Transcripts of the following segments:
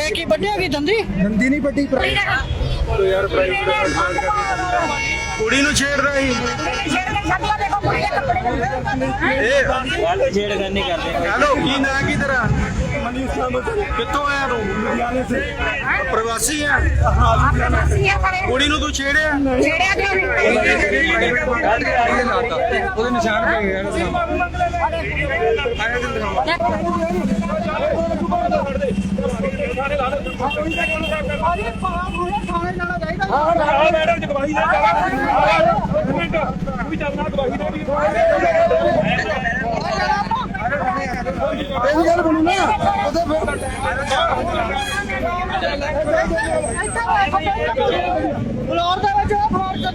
ਇਹ ਕੀ ਵੱਡਿਆ ਕੀ ਦੰਦੀ? ਨੰਦੀ ਨਹੀਂ ਵੱਡੀ ਤੋ ਯਾਰ ਕੁੜੀ ਨੂੰ ਛੇੜਦਾ ਸੀ ਇਹ ਗੱਲ ਛੇੜਖਾਨੀ ਕਰਦੇ। ਹੈਲੋ ਕੀ ਨਾਂ ਕੀ ਤੇਰਾ ਕਿੱਥੋਂ ਆਇਆ ਤੂੰ? ਲੁਧਿਆਣੇ ਸੇ ਪ੍ਰਵਾਸੀ ਆ? ਕੁੜੀ ਨੂੰ ਤੂੰ ਛੇੜਿਆ? ਉਹਦੇ ਨਿਸ਼ਾਨ ਪਏ ਗਏ ਮੈਡਮ ਜਗਵਾਹੀ ਦੇ ਇੱਕ ਮਿੰਟ ਤੂੰ ਵੀ ਚੱਲਣਾ ਗਵਾਹੀ ਦੇ ਵੀ ਇਹ ਗੱਲ ਬਣੂ ਨਾ ਉਹਦੇ ਫਲੋਰ ਦੇ ਵਿੱਚ ਫਲੋਰ ਚ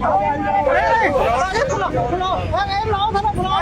ਇਹ ਫਲੋਰ ਫਲੋਰ ਇਹ ਲਾਓ ਸਾਡਾ ਫਲੋਰ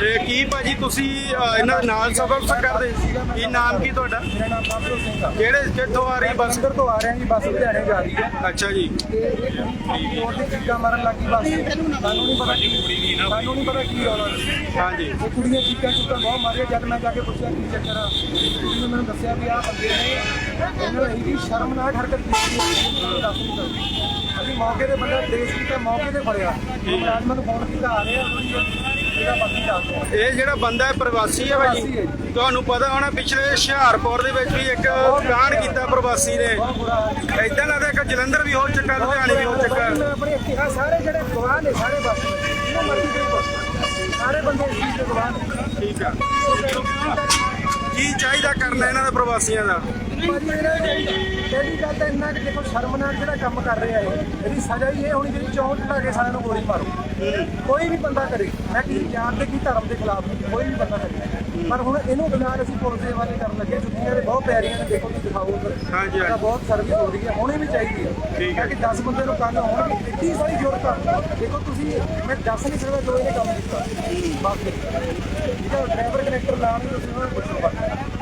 ਕੀ ਭਾਜੀ ਤੁਸੀਂ ਅਹ, ਇਹਨਾਂ ਦੇ ਨਾਲ ਸਫਰ ਕਰਦੇ? ਕੀ ਨਾਮ ਕੀ ਤੁਹਾਡਾ? ਮੇਰਾ ਨਾਮ ਬਾਬੂ ਸਿੰਘ ਆ। ਕਿਹੜੇ ਕਿੱਥੋਂ ਆ ਰਹੀ ਬੱਸ? ਅੰਦਰ ਤੋਂ ਆ ਰਹੇ ਹਾਂ ਜੀ ਬੱਸ ਲੁਧਿਆਣੇ ਜਾ ਰਹੀ ਹੈ ਅੱਛਾ ਜੀ। ਤੇ ਇਹ ਕੁੜੀ ਰੋਡ ਤੇ ਚੀਕਾਂ ਮਾਰਨ ਲੱਗੀ ਬੱਸ। ਸਾਨੂੰ ਨਹੀਂ ਪਤਾ ਕੀ ਸਾਨੂੰ ਨਹੀਂ ਪਤਾ ਕੀ ਰੌਲਾ ਸੀ ਹਾਂਜੀ। ਉਹ ਕੁੜੀਆਂ ਚੀਕਾਂ ਚੁੱਕਾਂ ਬਹੁਤ ਮਾਰੀਆਂ। ਜਦ ਮੈਂ ਜਾ ਕੇ ਪੁੱਛਿਆ ਕੀ ਚੱਕਰ ਆ ਕੁੜੀ ਨੇ ਮੈਨੂੰ ਦੱਸਿਆ ਵੀ ਆਹ ਬੰਦੇ ਨੇ ਇਹਨਾਂ ਨੇ ਇੰਨੀ ਸ਼ਰਮਨਾਕ ਹਰਕਤ ਕੀਤੀ ਹੈ। ਦੱਸ ਨਹੀਂ ਸਕਦੀ। ਅਸੀਂ ਮੌਕੇ ਤੇ ਬੰਦਾ ਦੇਸ਼ ਕੀਤਾ ਮੌਕੇ ਤੇ ਫੜਿਆ। ਮੁਲਾਜ਼ਮਾਂ ਨੂੰ ਫੋਨ ਕੀਤਾ ਆ ਰਿਹਾ ਇਹਦਾ ਦਿਓ ਇਹ ਜਿਹੜਾ ਬੰਦਾ ਹੈ ਪ੍ਰਵਾਸੀ ਹੈ ਭਾਜੀ। ਤੁਹਾਨੂੰ ਪਤਾ ਹੋਣਾ ਪਿਛਲੇ ਹੁਸ਼ਿਆਰਪੁਰ ਦੇ ਵਿੱਚ ਵੀ ਇੱਕ ਕਾਂਡ ਕੀਤਾ ਪ੍ਰਵਾਸੀ ਨੇ। ਇਦਾਂ ਲੱਗਦਾ ਇੱਕ ਜਲੰਧਰ ਵੀ ਹੋ ਚੱਕਾ ਲੁਧਿਆਣੇ ਵੀ ਹੋ ਚੱਕਾ। ਸਾਰੇ ਜਿਹੜੇ ਗਵਾਹ ਨੇ ਸਾਰੇ ਬਸ ਸਾਰੇ ਬੰਦੇ ਇਸ ਚੀਜ਼ ਦੇ ਗਵਾਹ ਨੇ। ਠੀਕ ਆ। ਕੀ ਚਾਹੀਦਾ ਕਰਨਾ ਇਹਨਾਂ ਦਾ ਪ੍ਰਵਾਸੀਆਂ ਦਾ? ਭਾਜੀ ਇਹਨਾਂ ਨੇ ਪਹਿਲੀ ਗੱਲ ਤਾਂ ਇੰਨਾ ਕਿ ਦੇਖੋ, ਸ਼ਰਮਨਾਕ ਜਿਹੜਾ ਕੰਮ ਕਰ ਰਿਹਾ ਹੈ ਇਹਦੀ ਸਜ਼ਾ ਹੀ ਇਹ ਹੋਣੀ ਜਿਹੜੀ ਚੌਂਕ ਲਾ ਕੇ ਸਾਰਿਆਂ ਨੂੰ ਗੋਲੀ ਮਾਰੋ। ਕੋਈ ਵੀ ਬੰਦਾ ਕਰੇ, ਮੈਂ ਕਿਸੇ ਜਾਤ ਦੇ ਕੀ ਧਰਮ ਦੇ ਖਿਲਾਫ, ਕੋਈ ਵੀ ਬੰਦਾ ਕਰੇ। ਪਰ ਹੁਣ ਇਹਨੂੰ ਫਿਲਹਾਲ ਅਸੀਂ ਪੁਲਿਸ ਦੇ ਹਵਾਲੇ ਕਰਨ ਲੱਗੇ ਜੁੱਤੀਆਂ ਦੇ ਬਹੁਤ ਪਿਆਰੀਆਂ ਨੇ ਦੇਖੋ ਤੁਸੀਂ ਦਿਖਾਓ ਉੱਧਰ। ਹਾਂਜੀ, ਹਾਂਜੀ। ਬਹੁਤ ਸਰਵਿਸ ਹੋ ਰਹੀ ਹੈ। ਹੋਣੀ ਵੀ ਚਾਹੀਦੀ ਹੈ। ਠੀਕ ਹੈ। ਕਿ 10 ਬੰਦੇ ਨੂੰ ਕੰਨ ਹੋਣਗੇ ਇੱਡੀ ਸਾਰੀ ਜ਼ਰੂਰਤ ਆ। ਦੇਖੋ ਤੁਸੀਂ ਮੈਂ ਦੱਸ ਨਹੀਂ ਸਕਦਾ ਜੋ ਇਹਨੇ ਕੰਮ ਕੀਤਾ। ਠੀਕ ਹੈ ਡਰਾਈਵਰ ਕਨੈਕਟਰ ਨਾਮ ਨਹੀਂ ਤੁਸੀਂ ਉਹਨਾਂ ਨੂੰ ਪੁੱਛੋ ਬਸ